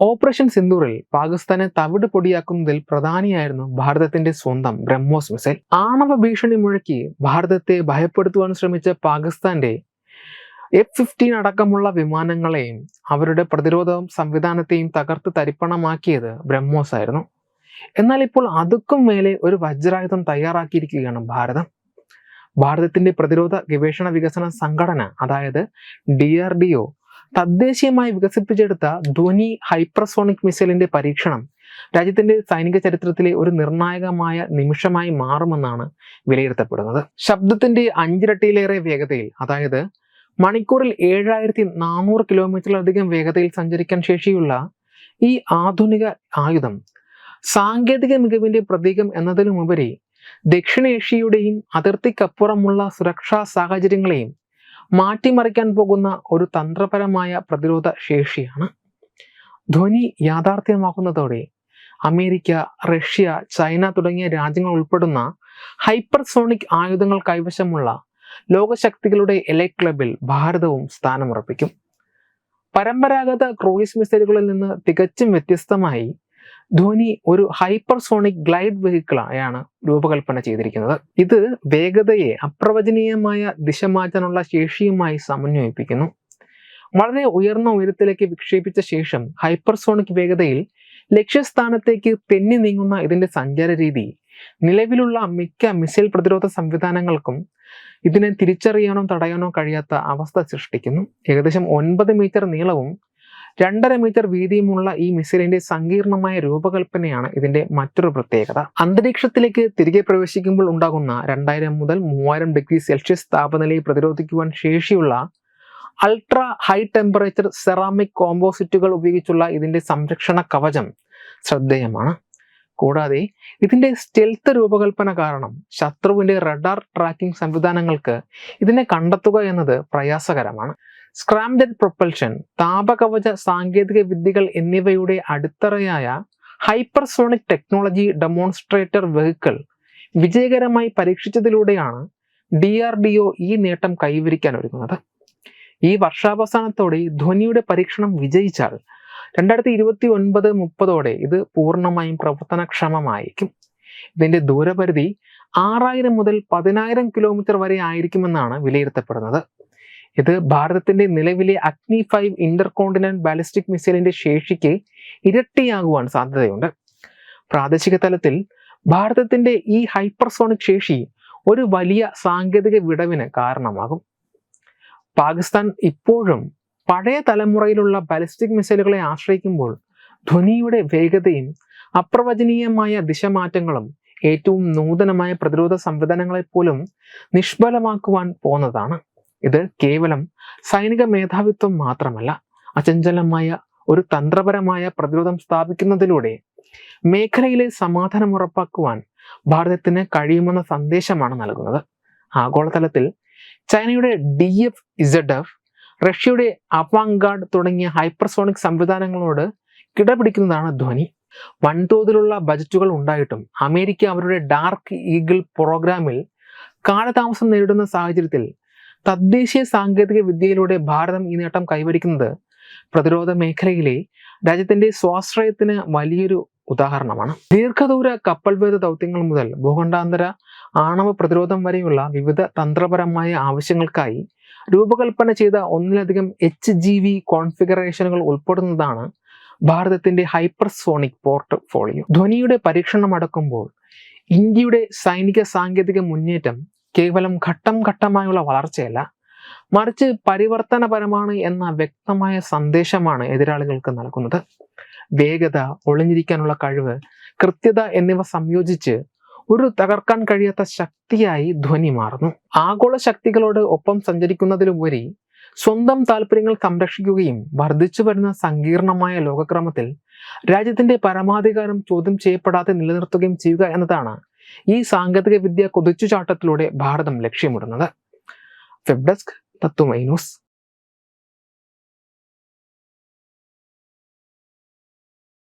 Operation സിന്ദൂറിൽ പാകിസ്ഥാനെ തവിട് പൊടിയാക്കുന്നതിൽ പ്രധാനിയായിരുന്നു ഭാരതത്തിന്റെ സ്വന്തം ബ്രഹ്മോസ് മിസൈൽ. ആണവ ഭീഷണി മുഴക്കി ഭാരതത്തെ ഭയപ്പെടുത്തുവാൻ ശ്രമിച്ച പാകിസ്ഥാന്റെ എഫ് ഫിഫ്റ്റീൻ അടക്കമുള്ള വിമാനങ്ങളെയും അവരുടെ പ്രതിരോധ സംവിധാനത്തെയും തകർത്ത് തരിപ്പണമാക്കിയത് ബ്രഹ്മോസ് ആയിരുന്നു. എന്നാൽ ഇപ്പോൾ അതുക്കും മേലെ ഒരു വജ്രായുധം തയ്യാറാക്കിയിരിക്കുകയാണ് ഭാരതം. ഭാരതത്തിന്റെ പ്രതിരോധ ഗവേഷണ വികസന സംഘടന അതായത് ഡി ആർ ഡി ഒ തദ്ദേശീയമായി വികസിപ്പിച്ചെടുത്ത ധ്വനി ഹൈപ്രസോണിക് മിസൈലിന്റെ പരീക്ഷണം രാജ്യത്തിന്റെ സൈനിക ചരിത്രത്തിലെ ഒരു നിർണായകമായ നിമിഷമായി മാറുമെന്നാണ് വിലയിരുത്തപ്പെടുന്നത്. ശബ്ദത്തിന്റെ അഞ്ചിരട്ടിയിലേറെ വേഗതയിൽ അതായത് മണിക്കൂറിൽ ഏഴായിരത്തി നാനൂറ് കിലോമീറ്ററിലധികം വേഗതയിൽ സഞ്ചരിക്കാൻ ശേഷിയുള്ള ഈ ആധുനിക ആയുധം സാങ്കേതിക മികവിന്റെ പ്രതീകം എന്നതിലുമുപരി ദക്ഷിണേഷ്യയുടെയും അതിർത്തിക്കപ്പുറമുള്ള സുരക്ഷാ സാഹചര്യങ്ങളെയും മാറ്റിമറിക്കാൻ പോകുന്ന ഒരു തന്ത്രപരമായ പ്രതിരോധ ശേഷിയാണ്. ധ്വനി യാഥാർത്ഥ്യമാക്കുന്നതോടെ അമേരിക്ക റഷ്യ ചൈന തുടങ്ങിയ രാജ്യങ്ങൾ ഉൾപ്പെടുന്ന ഹൈപ്പർസോണിക് ആയുധങ്ങൾ കൈവശമുള്ള ലോകശക്തികളുടെ എലൈറ്റ് ക്ലബിൽ ഭാരതവും സ്ഥാനമുറപ്പിക്കും. പരമ്പരാഗത ക്രൂയിസ് മിസൈലുകളിൽ നിന്ന് തികച്ചും വ്യത്യസ്തമായി ധ്വനി ഒരു ഹൈപ്പർസോണിക് ഗ്ലൈഡ് വെഹിക്കിളായാണ് രൂപകൽപ്പന ചെയ്തിരിക്കുന്നത്. ഇത് വേഗതയെ അപ്രവചനീയമായ ദിശ മാറ്റാനുള്ള ശേഷിയുമായി സമന്വയിപ്പിക്കുന്നു. വളരെ ഉയർന്ന ഉയരത്തിലേക്ക് വിക്ഷേപിച്ച ശേഷം ഹൈപ്പർസോണിക് വേഗതയിൽ ലക്ഷ്യസ്ഥാനത്തേക്ക് തെന്നി നീങ്ങുന്ന ഇതിന്റെ സഞ്ചാര രീതി നിലവിലുള്ള മിക്ക മിസൈൽ പ്രതിരോധ സംവിധാനങ്ങൾക്കും ഇതിനെ തിരിച്ചറിയാനോ തടയാനോ കഴിയാത്ത അവസ്ഥ സൃഷ്ടിക്കുന്നു. ഏകദേശം ഒൻപത് മീറ്റർ നീളവും രണ്ടര മീറ്റർ വീതിയുമുള്ള ഈ മിസൈലിന്റെ സങ്കീർണമായ രൂപകൽപ്പനയാണ് ഇതിന്റെ മറ്റൊരു പ്രത്യേകത. അന്തരീക്ഷത്തിലേക്ക് തിരികെ പ്രവേശിക്കുമ്പോൾ ഉണ്ടാകുന്ന രണ്ടായിരം മുതൽ മൂവായിരം ഡിഗ്രി സെൽഷ്യസ് താപനിലയെ പ്രതിരോധിക്കുവാൻ ശേഷിയുള്ള അൾട്രാ ഹൈ ടെമ്പറേച്ചർ സെറാമിക് കോമ്പോസിറ്റുകൾ ഉപയോഗിച്ചുള്ള ഇതിന്റെ സംരക്ഷണ കവചം ശ്രദ്ധേയമാണ്. കൂടാതെ ഇതിന്റെ സ്റ്റെൽത്ത് രൂപകൽപ്പന കാരണം ശത്രുവിന്റെ റഡാർ ട്രാക്കിംഗ് സംവിധാനങ്ങൾക്ക് ഇതിനെ കണ്ടെത്തുക എന്നത് പ്രയാസകരമാണ്. സ്ക്രാംജെറ്റ് പ്രൊപ്പൽഷൻ താപകവച സാങ്കേതിക വിദ്യകൾ എന്നിവയുടെ അടിത്തറയായ ഹൈപ്പർസോണിക് ടെക്നോളജി ഡെമോൺസ്ട്രേറ്റർ വെഹിക്കിൾ വിജയകരമായി പരീക്ഷിച്ചതിലൂടെയാണ് ഡി ആർ ഡി ഒ ഈ നേട്ടം കൈവരിക്കാൻ ഒരുങ്ങുന്നത്. ഈ വർഷാവസാനത്തോടെ ധ്വനിയുടെ പരീക്ഷണം വിജയിച്ചാൽ രണ്ടായിരത്തി ഇരുപത്തി ഒൻപത് മുപ്പതോടെ ഇത് പൂർണമായും പ്രവർത്തനക്ഷമമായിരിക്കും. ഇതിന്റെ ദൂരപരിധി ആറായിരം മുതൽ പതിനായിരം കിലോമീറ്റർ വരെ ആയിരിക്കുമെന്നാണ് വിലയിരുത്തപ്പെടുന്നത്. ഇത് ഭാരതത്തിന്റെ നിലവിലെ അഗ്നി ഫൈവ് ഇന്റർ ബാലിസ്റ്റിക് മിസൈലിന്റെ ശേഷിക്ക് ഇരട്ടിയാകുവാൻ സാധ്യതയുണ്ട്. പ്രാദേശിക തലത്തിൽ ഭാരതത്തിന്റെ ഈ ഹൈപ്പർസോണിക് ശേഷി ഒരു വലിയ സാങ്കേതിക വിടവിന് കാരണമാകും. പാകിസ്ഥാൻ ഇപ്പോഴും പഴയ തലമുറയിലുള്ള ബാലിസ്റ്റിക് മിസൈലുകളെ ആശ്രയിക്കുമ്പോൾ ധ്വനിയുടെ വേഗതയും അപ്രവചനീയമായ ദിശമാറ്റങ്ങളും ഏറ്റവും നൂതനമായ പ്രതിരോധ സംവിധാനങ്ങളെ പോലും നിഷ്ഫലമാക്കുവാൻ പോന്നതാണ്. ഇത് കേവലം സൈനിക മേധാവിത്വം മാത്രമല്ല അചഞ്ചലമായ ഒരു തന്ത്രപരമായ പ്രതിരോധം സ്ഥാപിക്കുന്നതിലൂടെ മേഖലയിലെ സമാധാനം ഉറപ്പാക്കുവാൻ ഭാരതത്തിന് കഴിയുമെന്ന സന്ദേശമാണ് നൽകുന്നത്. ആഗോളതലത്തിൽ ചൈനയുടെ ഡി എഫ് ഇസഡ് എഫ് റഷ്യയുടെ അപാങ്കാഡ് തുടങ്ങിയ ഹൈപ്പർസോണിക് സംവിധാനങ്ങളോട് കിടപിടിക്കുന്നതാണ് ധ്വനി. വൻതോതിലുള്ള ബജറ്റുകൾ ഉണ്ടായിട്ടും അമേരിക്ക അവരുടെ ഡാർക്ക് ഈഗിൾ പ്രോഗ്രാമിൽ കാലതാമസം നേരിടുന്ന സാഹചര്യത്തിൽ തദ്ദേശീയ സാങ്കേതിക വിദ്യയിലൂടെ ഭാരതം ഈ നേട്ടം കൈവരിക്കുന്നത് പ്രതിരോധ മേഖലയിലെ രാജ്യത്തിന്റെ സ്വാശ്രയത്തിന് വലിയൊരു ഉദാഹരണമാണ്. ദീർഘദൂര കപ്പൽവേദ ദൗത്യങ്ങൾ മുതൽ ഭൂഖണ്ഡാന്തര ആണവ പ്രതിരോധം വരെയുള്ള വിവിധ തന്ത്രപരമായ ആവശ്യങ്ങൾക്കായി രൂപകൽപ്പന ചെയ്ത ഒന്നിലധികം എച്ച് ജി വി കോൺഫിഗറേഷനുകൾ ഉൾപ്പെടുന്നതാണ് ഭാരതത്തിന്റെ ഹൈപ്പർസോണിക് പോർട്ട്ഫോളിയോ. ധ്വനിയുടെ പരീക്ഷണം അടക്കുമ്പോൾ ഇന്ത്യയുടെ സൈനിക സാങ്കേതിക മുന്നേറ്റം കേവലം ഘട്ടം ഘട്ടമായുള്ള വളർച്ചയല്ല മറിച്ച് പരിവർത്തനപരമാണ് എന്ന വ്യക്തമായ സന്ദേശമാണ് എതിരാളികൾക്ക് നൽകുന്നത്. വേഗത ഒളിഞ്ഞിരിക്കാനുള്ള കഴിവ് കൃത്യത എന്നിവ സംയോജിച്ച് ഒരു തകർക്കാൻ കഴിയാത്ത ശക്തിയായി ധ്വനി മാറുന്നു. ആഗോള ശക്തികളോട് ഒപ്പം സഞ്ചരിക്കുന്നതിലുപരി സ്വന്തം താല്പര്യങ്ങൾ സംരക്ഷിക്കുകയും വർദ്ധിച്ചു വരുന്ന സങ്കീർണമായ ലോകക്രമത്തിൽ രാജ്യത്തിന്റെ പരമാധികാരം ചോദ്യം ചെയ്യപ്പെടാതെ നിലനിർത്തുകയും ചെയ്യുക എന്നതാണ് ഈ സാങ്കേതിക വിദ്യ കുതിച്ചുചാട്ടത്തിലൂടെ ഭാരതം ലക്ഷ്യമിടുന്നത്. വെബ് ഡെസ്ക് തത്വമൈ ന്യൂസ്